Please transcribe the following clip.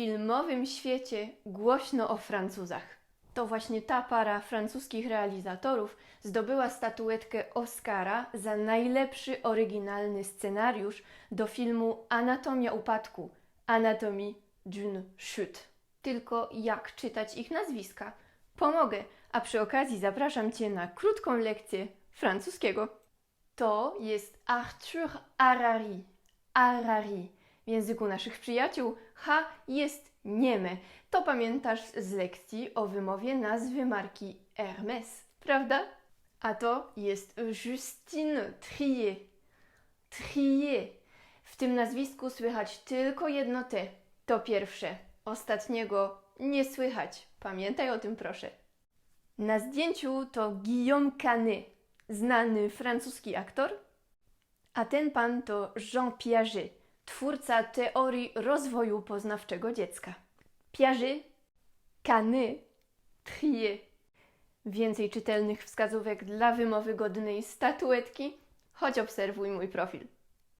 filmowym świecie głośno o Francuzach. To właśnie ta para francuskich realizatorów zdobyła statuetkę Oscara za najlepszy oryginalny scenariusz do filmu Anatomia upadku Anatomie d'une chute. Tylko jak czytać ich nazwiska? Pomogę, a przy okazji zapraszam Cię na krótką lekcję francuskiego. To jest Arthur Harari. Harari. Języku naszych przyjaciół H jest nieme. To pamiętasz z lekcji o wymowie nazwy marki Hermes, prawda? A to jest Justine Trier. Trier. W tym nazwisku słychać tylko jedno T. To pierwsze. Ostatniego nie słychać. Pamiętaj o tym proszę. Na zdjęciu to Guillaume Canet, znany francuski aktor, a ten pan to Jean Piaget, twórca teorii rozwoju poznawczego dziecka. Piaget, Canet, Trier. Więcej czytelnych wskazówek dla wymowy godnej statuetki, choć obserwuj mój profil.